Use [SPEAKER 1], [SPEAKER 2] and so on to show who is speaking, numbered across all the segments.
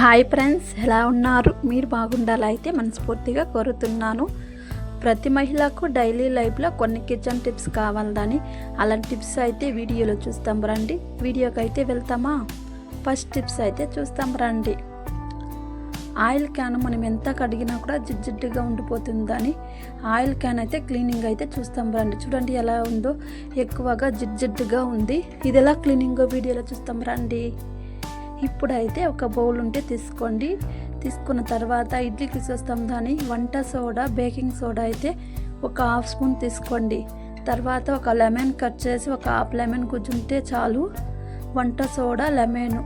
[SPEAKER 1] Hi friends ఎలా ఉన్నారు? మీరు బాగుండాలి అయితే మనస్ఫూర్తిగా కోరుతున్నాను. ప్రతి మహిళకు డైలీ లైఫ్లో కొన్ని కిచెన్ టిప్స్ కావాలని. అలాంటి టిప్స్ అయితే వీడియోలో చూస్తాం రండి. వీడియోకి అయితే వెళ్తామా? ఫస్ట్ టిప్స్ అయితే చూస్తాం రండి. ఆయిల్ క్యాన్ మనం ఎంత కడిగినా కూడా జిడ్జిడ్డుగా ఉండిపోతుందని. ఆయిల్ క్యాన్ అయితే క్లీనింగ్ అయితే చూస్తాం రండి. చూడండి ఎలా ఉందో. ఎక్కువగా జిడ్జిడ్డుగా ఉంది. ఇది ఎలా క్లీనింగో వీడియోలో చూస్తాం రండి. ఇప్పుడైతే ఒక బౌల్ ఉంటే తీసుకోండి. తీసుకున్న తర్వాత ఇడ్లీకి చూస్తాం దాని వంట సోడా బేకింగ్ సోడా అయితే ఒక హాఫ్ స్పూన్ తీసుకోండి. తర్వాత ఒక లెమన్ కట్ చేసి ఒక హాఫ్ లెమన్ గుజ్జు ఉంటే చాలు. వంట సోడా లెమన్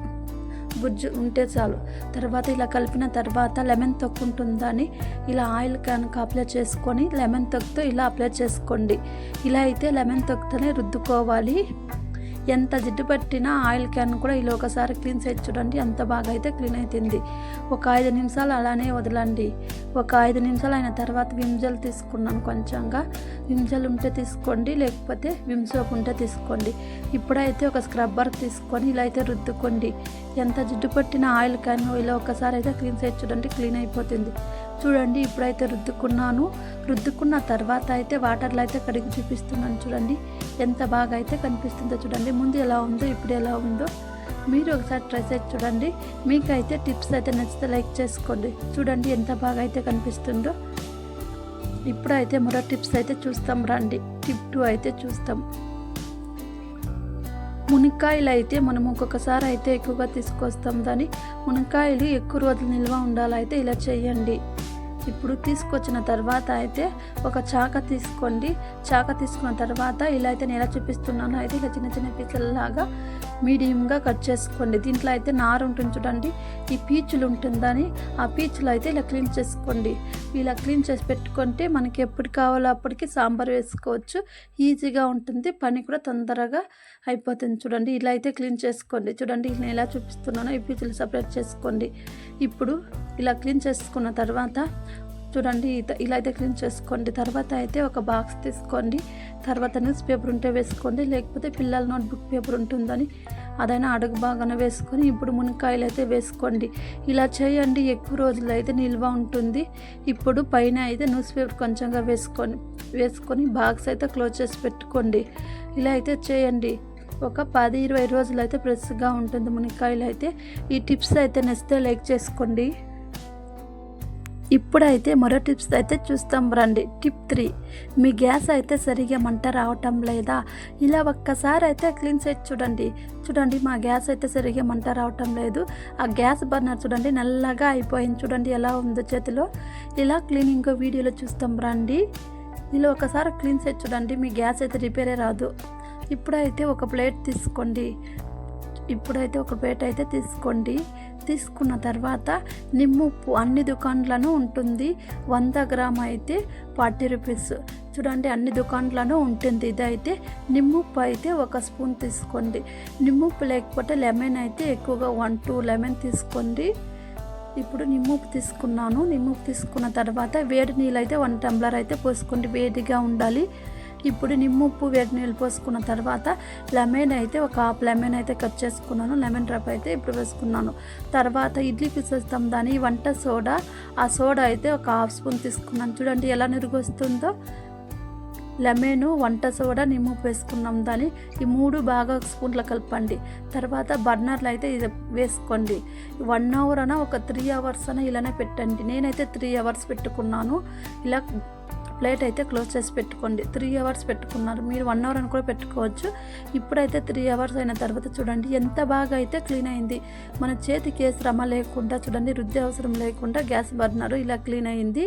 [SPEAKER 1] గుజ్జు ఉంటే చాలు. తర్వాత ఇలా కలిపిన తర్వాత లెమన్ తొక్కు ఉంటుందని ఇలా ఆయిల్ కనుక అప్లై చేసుకొని లెమన్ తొక్కుతో ఇలా అప్లై చేసుకోండి. ఇలా అయితే లెమన్ తొక్కుతోనే రుద్దుకోవాలి. ఎంత జిడ్డు పట్టినా ఆయిల్ క్యాన్ కూడా ఇలా ఒకసారి క్లీన్ చేసి చూడండి ఎంత బాగా అయితే క్లీన్ అవుతుంది ఒక ఐదు నిమిషాలు అలానే వదలండి. ఒక ఐదు నిమిషాలు అయిన తర్వాత విమ్జల్ తీసుకున్నాను కొంచెంగా. విమ్జల్ ఉంటే తీసుకోండి లేకపోతే విమ్ సోప్ ఉంటే తీసుకోండి. ఇప్పుడైతే ఒక స్క్రబ్బర్ తీసుకొని ఇలా అయితే రుద్దుకోండి. ఎంత జిడ్డు పట్టిన ఆయిల్ క్యాన్ ఇలా ఒకసారి అయితే క్లీన్ చేసి చూడండి క్లీన్ అయిపోతుంది. చూడండి ఇప్పుడైతే రుద్దుకున్నాను. రుద్దుకున్న తర్వాత అయితే వాటర్లో అయితే కడిగి చూపిస్తున్నాను చూడండి. ఎంత బాగా అయితే కనిపిస్తుందో చూడండి. ముందు ఎలా ఉందో ఇప్పుడు ఎలా ఉందో మీరు ఒకసారి ట్రై చేసి చూడండి. మీకైతే టిప్స్ అయితే నచ్చితే లైక్ చేసుకోండి. చూడండి ఎంత బాగా అయితే కనిపిస్తుందో. ఇప్పుడైతే మరో టిప్స్ అయితే చూస్తాం రండి. టిప్ టూ అయితే చూస్తాం. మునక్కాయలు అయితే మనం ఒక్కొక్కసారి అయితే ఎక్కువగా తీసుకొస్తాం. దాన్ని మునక్కాయలు ఎక్కువ రోజులు నిల్వ ఉండాలైతే ఇలా చేయండి. ఇప్పుడు తీసుకొచ్చిన తర్వాత అయితే ఒక చాక తీసుకోండి. చాక తీసుకున్న తర్వాత ఇలా అయితే నేను ఎలా చూపిస్తున్నానో అయితే ఇలా చిన్న చిన్న పీసులలాగా మీడియంగా కట్ చేసుకోండి. దీంట్లో అయితే నారు ఉంటుంది చూడండి. ఈ పీచులు ఉంటుందని ఆ పీచులు అయితే ఇలా క్లీన్ చేసుకోండి. ఇలా క్లీన్ చేసి పెట్టుకుంటే మనకి ఎప్పుడు కావాలో అప్పటికి సాంబార్ వేసుకోవచ్చు. ఈజీగా ఉంటుంది. పని కూడా తొందరగా అయిపోతుంది చూడండి. ఇలా అయితే క్లీన్ చేసుకోండి. చూడండి నేను ఎలా చూపిస్తున్నానో ఈ పీచులు సపరేట్ చేసుకోండి. ఇప్పుడు ఇలా క్లీన్ చేసుకున్న తర్వాత చూడండి ఇత- ఇలా అయితే క్లీన్ చేసుకోండి. తర్వాత అయితే ఒక బాక్స్ తీసుకోండి. తర్వాత న్యూస్ పేపర్ ఉంటే వేసుకోండి. లేకపోతే పిల్లల నోట్బుక్ పేపర్ ఉంటుందని అదైనా అడుగు బాగానే వేసుకొని ఇప్పుడు మునక్కాయలు అయితే వేసుకోండి. ఇలా చేయండి. ఎక్కువ రోజులు అయితే నిల్వ ఉంటుంది. ఇప్పుడు పైన అయితే న్యూస్ పేపర్ కొంచెంగా వేసుకొని వేసుకొని బాక్స్ అయితే క్లోజ్ చేసి పెట్టుకోండి. ఇలా అయితే చేయండి. ఒక పది ఇరవై రోజులు అయితే ఫ్రెష్గా ఉంటుంది మునక్కాయలు అయితే. ఈ టిప్స్ అయితే నచ్చితే లైక్ చేసుకోండి. ఇప్పుడైతే మరో టిప్స్ అయితే చూస్తాం. రండి. Tip three. మీ గ్యాస్ అయితే సరిగా మంట రావటం లేదా? ఇలా ఒక్కసారి అయితే క్లీన్ చేసి చూడండి. చూడండి మా గ్యాస్ అయితే సరిగా మంట రావటం లేదు. ఆ గ్యాస్ బర్నర్ చూడండి నల్లగా అయిపోయింది. చూడండి ఎలా ఉందో చేతిలో. ఇలా క్లీనింగ్ వీడియోలో చూస్తాం. రండి. ఇలా ఒకసారి క్లీన్ చేసి చూడండి. మీ గ్యాస్ అయితే రిపేరే రాదు. ఇప్పుడైతే ఒక ప్లేట్ తీసుకోండి. ఇప్పుడైతే ఒక ప్లేట్ అయితే తీసుకోండి. తీసుకున్న తర్వాత నిమ్ముప్పు అన్ని దుకాణాలను ఉంటుంది. వంద గ్రామ్ అయితే ఫార్టీ రూపీస్. చూడండి అన్ని దుకాణాలను ఉంటుంది. ఇదైతే నిమ్ముప్పు అయితే ఒక స్పూన్ తీసుకోండి. నిమ్ముప్పు లేకపోతే లెమన్ అయితే ఎక్కువగా వన్ టూ లెమన్ తీసుకోండి. ఇప్పుడు నిమ్ముప్పు తీసుకున్నాను. నిమ్ముప్పు తీసుకున్న తర్వాత వేడి నీళ్ళు అయితే వన్ టంబ్లర్ అయితే పోసుకోండి. వేడిగా ఉండాలి. ఇప్పుడు నిమ్ముప్పు వేడి నీళ్ళు పోసుకున్న తర్వాత లెమన్ అయితే ఒక హాఫ్ లెమన్ అయితే కట్ చేసుకున్నాను. లెమన్ డ్రాప్ అయితే ఇప్పుడు వేసుకున్నాను. తర్వాత ఇడ్లీ పిసేస్తాం దాని వంట సోడా. ఆ సోడా అయితే ఒక హాఫ్ స్పూన్ తీసుకున్నాను. చూడండి ఎలా నిరుగొస్తుందో. లెమన్ వంట సోడా నిమ్ము వేసుకున్నాం దాన్ని ఈ మూడు బాగా స్పూన్లో కలపండి. తర్వాత బర్నర్లు అయితే ఇది వేసుకోండి. వన్ అవర్ అన ఒక త్రీ అవర్స్ అన ఇలానే పెట్టండి. నేనైతే త్రీ అవర్స్ పెట్టుకున్నాను. ఇలా ప్లేట్ అయితే క్లోజ్ చేసి పెట్టుకోండి. త్రీ అవర్స్ పెట్టుకున్నారు. మీరు వన్ అవర్ అని కూడా పెట్టుకోవచ్చు. ఇప్పుడైతే త్రీ అవర్స్ అయిన తర్వాత చూడండి ఎంత బాగా అయితే క్లీన్ అయింది. మన చేతికి ఏ శ్రమ లేకుండా చూడండి రుద్ది అవసరం లేకుండా గ్యాస్ బర్నర్ ఇలా క్లీన్ అయింది.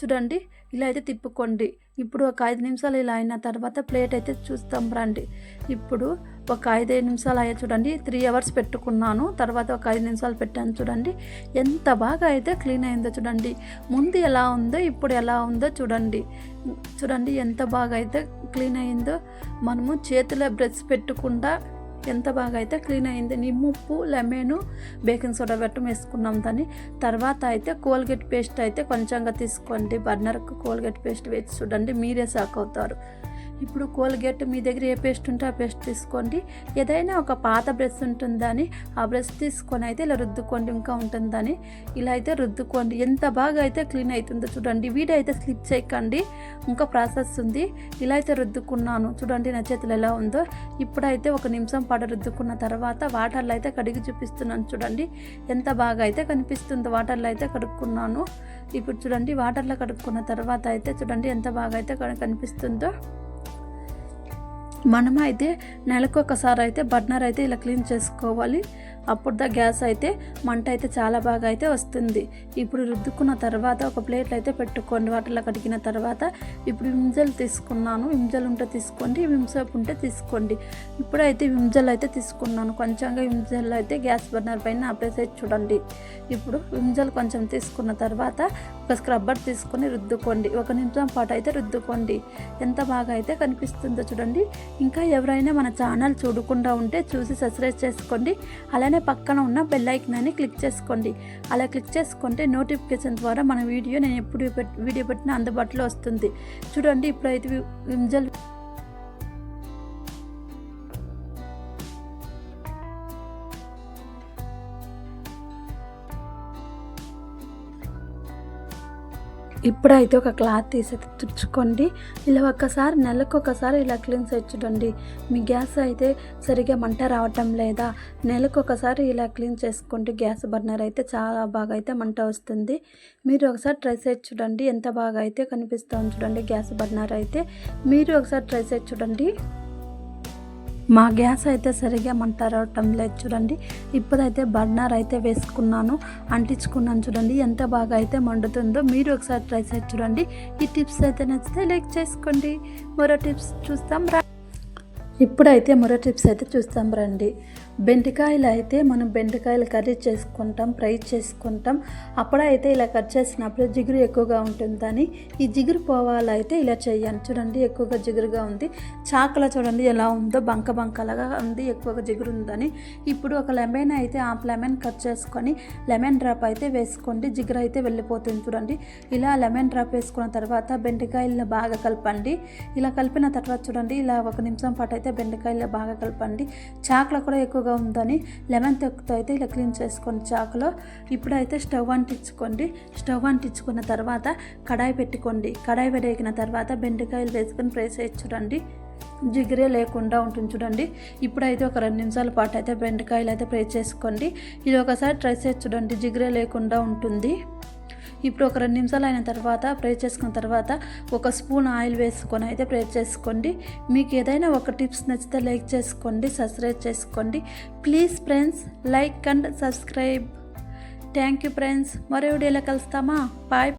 [SPEAKER 1] చూడండి ఇలా అయితే తిప్పుకోండి. ఇప్పుడు ఒక ఐదు నిమిషాలు ఇలా అయిన తర్వాత ప్లేట్ అయితే చూస్తాం రండి. ఇప్పుడు ఒక ఐదైదు నిమిషాలు అయ్యా చూడండి. త్రీ అవర్స్ పెట్టుకున్నాను. తర్వాత ఒక ఐదు నిమిషాలు పెట్టాను చూడండి. ఎంత బాగా అయితే క్లీన్ అయిందో చూడండి. ముందు ఎలా ఉందో ఇప్పుడు ఎలా ఉందో చూడండి. చూడండి ఎంత బాగా అయితే క్లీన్ అయిందో. మనము చేతిలో బ్రష్ పెట్టకుండా ఎంత బాగా అయితే క్లీన్ అయింది. నిమ్ముప్పు లెమన్ బేకింగ్ సోడా పెట్టం వేసుకున్నాం దాన్ని. తర్వాత అయితే కోల్గేట్ పేస్ట్ అయితే కొంచెంగా తీసుకోండి. బర్నర్కు కోల్గేట్ పేస్ట్ వేసి చూడండి. మీరే షాక్ అవుతారు. ఇప్పుడు కోల్గేట్ మీ దగ్గర ఏ పేస్ట్ ఉంటే ఆ పేస్ట్ తీసుకోండి. ఏదైనా ఒక పాత బ్రష్ ఉంటుందని ఆ బ్రష్ తీసుకొని అయితే ఇలా రుద్దుకోండి ఇంకా ఉంటుందని. ఇలా అయితే రుద్దుకోండి. ఎంత బాగా అయితే క్లీన్ అవుతుందో చూడండి. వీడైతే అయితే స్లిప్ చేయకండి. ఇంకా ప్రాసెస్ ఉంది. ఇలా అయితే రుద్దుకున్నాను. చూడండి నా చేతులు ఎలా ఉందో. ఇప్పుడైతే ఒక నిమిషం పాటు రుద్దుకున్న తర్వాత వాటర్లో అయితే కడిగి చూపిస్తున్నాను చూడండి. ఎంత బాగా అయితే కనిపిస్తుందో వాటర్లో అయితే కడుక్కున్నాను. ఇప్పుడు చూడండి వాటర్లో కడుక్కున్న తర్వాత అయితే చూడండి ఎంత బాగా అయితే కనిపిస్తుందో. మనమైతే నెలకు ఒకసారి అయితే బర్నర్ అయితే ఇలా క్లీన్ చేసుకోవాలి. అప్పుడు దా గ్యాస్ అయితే మంట అయితే చాలా బాగా అయితే వస్తుంది. ఇప్పుడు రుద్దుకున్న తర్వాత ఒక ప్లేట్లు అయితే పెట్టుకోండి. వాటిలో కడిగిన తర్వాత ఇప్పుడు విమ్జల్ తీసుకున్నాను. విమ్జల్ ఉంటే తీసుకోండి విమ్సోప్ ఉంటే తీసుకోండి. ఇప్పుడైతే విమ్జల్ అయితే తీసుకున్నాను. కొంచెంగా విమ్జల్ అయితే గ్యాస్ బర్నర్ పైన అప్లై చేసి చూడండి. ఇప్పుడు విమ్జల్ కొంచెం తీసుకున్న తర్వాత ఒక స్క్రబ్బర్ తీసుకొని రుద్దుకోండి. ఒక నిమిషం పాటు అయితే రుద్దుకోండి. ఎంత బాగా అయితే కనిపిస్తుందో చూడండి. ఇంకా ఎవరైనా మన ఛానల్ చూడకుండా ఉంటే చూసి సబ్స్క్రైబ్ చేసుకోండి. అలానే పక్కన ఉన్న బెల్ అని క్లిక్ చేసుకోండి. అలా క్లిక్ చేసుకుంటే నోటిఫికేషన్ ద్వారా మన వీడియో నేను ఎప్పుడు వీడియో పెట్టినా అందుబాటులో వస్తుంది. చూడండి ఇప్పుడైతే వి- ఇప్పుడైతే ఒక క్లాత్ తీసి తుడుచుకోండి. ఇలా ఒక్కసారి నెలకు ఒకసారి ఇలా క్లీన్ చేసి చూడండి మీ గ్యాస్ అయితే సరిగా మంట రావటం లేదా నెలకు ఒకసారి ఇలా క్లీన్ చేసుకోండి గ్యాస్ బర్నర్ అయితే చాలా బాగా అయితే మంట వస్తుంది. మీరు ఒకసారి ట్రై చేసి చూడండి. ఎంత బాగా అయితే కనిపిస్తుంది చూడండి గ్యాస్ బర్నర్ అయితే. మీరు ఒకసారి ట్రై చేసి చూడండి. మా గ్యాస్ అయితే సరిగా మంట రావటం లేదు చూడండి. ఇప్పుడైతే బర్నర్ అయితే వేసుకున్నాను. అంటించుకున్నాను చూడండి. ఎంత బాగా అయితే మండుతుందో మీరు ఒకసారి ట్రై చేసి చూడండి. ఈ టిప్స్ అయితే నచ్చితే లైక్ చేసుకోండి. మరో టిప్స్ చూస్తాం. రా ఇప్పుడైతే మరో టిప్స్ అయితే చూస్తాం రండి. బెండకాయలు అయితే మనం బెండకాయలు కర్రీ చేసుకుంటాం ఫ్రై చేసుకుంటాం. అప్పుడైతే ఇలా కట్ చేసినప్పుడు జిగురు ఎక్కువగా ఉంటుందని ఈ జిగురు పోవాలైతే ఇలా చేయాలి చూడండి ఎక్కువగా జిగురుగా ఉంది. చాకలా చూడండి ఎలా ఉందో బంక బంకలాగా ఉంది ఎక్కువగా జిగురు ఉందని. ఇప్పుడు ఒక లెమన్ అయితే ఆ లెమన్ కట్ చేసుకొని లెమన్ డ్రాప్ అయితే వేసుకోండి. జిగురు అయితే వెళ్ళిపోతుంది చూడండి. ఇలా లెమన్ డ్రాప్ వేసుకున్న తర్వాత బెండకాయలను బాగా కలపండి. ఇలా కలిపిన తర్వాత చూడండి ఇలా ఒక నిమిషం పాటు అయితే అయితే బెండకాయలు బాగా కలపండి. చాకులో కూడా ఎక్కువగా ఉందని లెమన్ తొక్కుతో అయితే ఇలా క్లీన్ చేసుకోండి చాకులో ఇప్పుడైతే స్టవ్ అంటించుకోండి. స్టవ్ అంటించుకున్న తర్వాత కడాయి పెట్టుకోండి. కడాయి వేడిన తర్వాత బెండకాయలు వేసుకొని ఫ్రై చేసి చూడండి. లేకుండా ఉంటుంది చూడండి. ఇప్పుడైతే ఒక రెండు నిమిషాల పాటు అయితే బెండకాయలు అయితే ఫ్రై చేసుకోండి. ఇది ఒకసారి ట్రై చేసి చూడండి. జిగిరే లేకుండా ఉంటుంది. ఇప్పుడు ఒక రెండు నిమిషాలు అయిన తర్వాత ఫ్రై చేసుకున్న తర్వాత ఒక స్పూన్ ఆయిల్ వేసుకొని అయితే ఫ్రై చేసుకోండి. మీకు ఏదైనా ఒక టిప్స్ నచ్చితే లైక్ చేసుకోండి సబ్స్క్రైబ్ చేసుకోండి. Please friends like and subscribe thank you friends మరో వీడియోలో కలుస్తామా? బాయ్